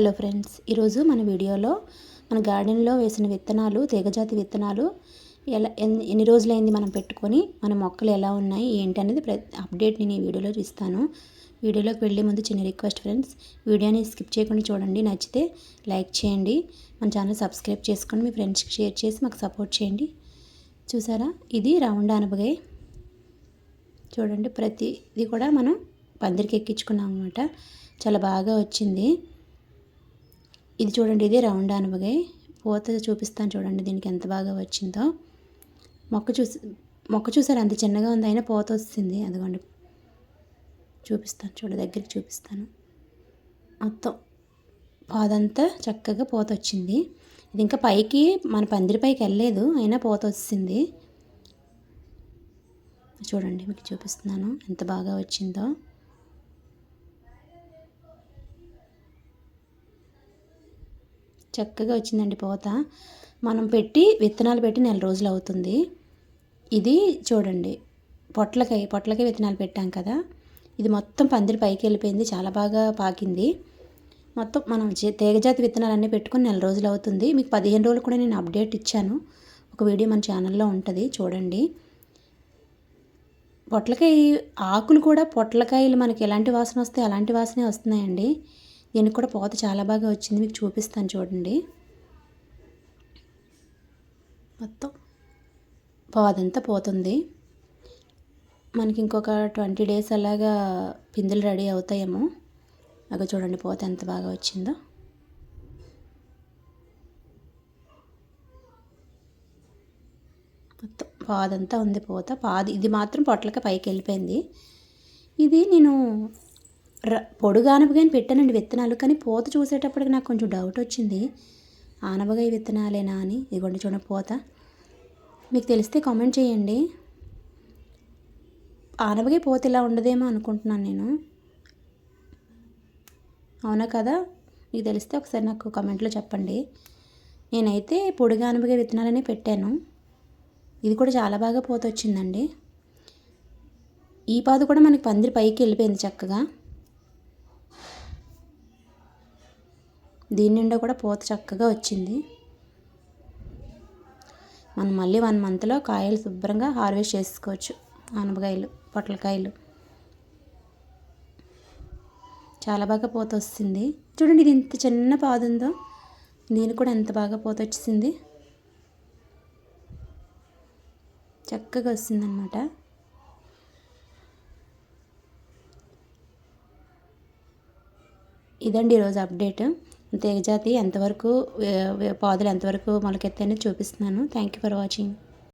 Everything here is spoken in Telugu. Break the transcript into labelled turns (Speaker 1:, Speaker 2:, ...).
Speaker 1: హలో ఫ్రెండ్స్ ఈరోజు మన వీడియోలో మన గార్డెన్లో వేసిన విత్తనాలు తీగజాతి విత్తనాలు ఎలా ఎన్ని ఎన్ని రోజులైంది మనం పెట్టుకొని మన మొక్కలు ఎలా ఉన్నాయి ఏంటి అనేది అప్డేట్ నేను ఈ వీడియోలో ఇస్తాను వీడియోలోకి వెళ్ళే ముందు చిన్న రిక్వెస్ట్ ఫ్రెండ్స్ వీడియోని స్కిప్ చేయకుండా చూడండి. నచ్చితే లైక్ చేయండి. మన ఛానల్ సబ్స్క్రైబ్ చేసుకొని మీ ఫ్రెండ్స్కి షేర్ చేసి మాకు సపోర్ట్ చేయండి. చూసారా? ఇది రౌండ్ అనపగాయ. చూడండి ప్రతిది కూడా మనం పందిరికి ఎక్కించుకున్నాం అనమాట చాలా బాగా వచ్చింది. ఇది చూడండి ఇది రౌండ్ అనువగే పూత చూపిస్తాను చూడండి దీనికి ఎంత బాగా వచ్చిందో. మొక్క చూసి మొక్క చూసారు? అంత చిన్నగా ఉంది అయినా పూత వస్తుంది. అదిగోండి. చూపిస్తాను చూడ దగ్గరికి చూపిస్తాను. మొత్తం పాదంతా చక్కగా పూత వచ్చింది. ఇది ఇంకా పైకి మన పందిరి పైకి వెళ్ళలేదు అయినా పూత వచ్చింది చూడండి మీకు చూపిస్తున్నాను ఎంత బాగా వచ్చిందో. చక్కగా వచ్చిందండి పోత. మనం పెట్టి విత్తనాలు పెట్టి నెల రోజులు అవుతుంది. ఇది చూడండి పొట్లకాయ పొట్లకాయ విత్తనాలు పెట్టాం కదా. ఇది మొత్తం పందిరి పైకి వెళ్ళిపోయింది చాలా బాగా పాకింది. మొత్తం మనం తీగజాతి విత్తనాలన్నీ పెట్టుకుని నెల రోజులు అవుతుంది. మీకు పదిహేను రోజులు కూడా నేను అప్డేట్ ఇచ్చాను. ఒక వీడియో మన ఛానల్లో ఉంటుంది చూడండి. పొట్లకాయ ఆకులు కూడా పొట్లకాయలు మనకి ఎలాంటి వాసన వస్తే అలాంటి వాసనే వస్తున్నాయండి. దీనికి కూడా పోత చాలా బాగా వచ్చింది. మీకు చూపిస్తాను చూడండి. మొత్తం పోదంతా పోతుంది. మనకి ఇంకొక ట్వంటీ డేస్ అలాగా పిందులు రెడీ అవుతాయేమో. అగ చూడండి పోత ఎంత బాగా వచ్చిందో. మొత్తం పాదంతా ఉంది పోత. పాది ఇది మాత్రం పొట్లకి పైకి వెళ్ళిపోయింది. ఇది నేను పొడుగు ఆనపకాయని పెట్టానండి విత్తనాలు కానీ పూత చూసేటప్పటికి నాకు కొంచెం డౌట్ వచ్చింది. ఆనపకాయ విత్తనాలేనా అని. ఇదిగోండి చూడండి పోత. మీకు తెలిస్తే కామెంట్ చేయండి. ఆనపకాయ పోత ఇలా ఉండదేమో అనుకుంటున్నాను నేను. అవునా కదా? మీకు తెలిస్తే ఒకసారి నాకు కమెంట్లో చెప్పండి. నేనైతే పొడిగా ఆనపకాయ విత్తనాలనే పెట్టాను. ఇది కూడా చాలా బాగా పూత వచ్చిందండి. ఈ పాదు కూడా మనకి పందిరి పైకి వెళ్ళిపోయింది చక్కగా. దీని నిండా కూడా పూత చక్కగా వచ్చింది. మనం మళ్ళీ వన్ మంత్లో కాయలు శుభ్రంగా హార్వెస్ట్ చేసుకోవచ్చు. ఆనపకాయలు పొట్లకాయలు. చాలా బాగా పూత వస్తుంది. చూడండి ఇది ఇంత చిన్న పాదు ఉందో. దీని కూడా ఎంత బాగా పూత వచ్చింది చక్కగా వస్తుందన్నమాట. ఇదండి ఈరోజు అప్డేట్. తీగజాతి ఎంతవరకు పాదులు ఎంతవరకు మొలకెత్తాయని చూపిస్తున్నాను. Thank you for watching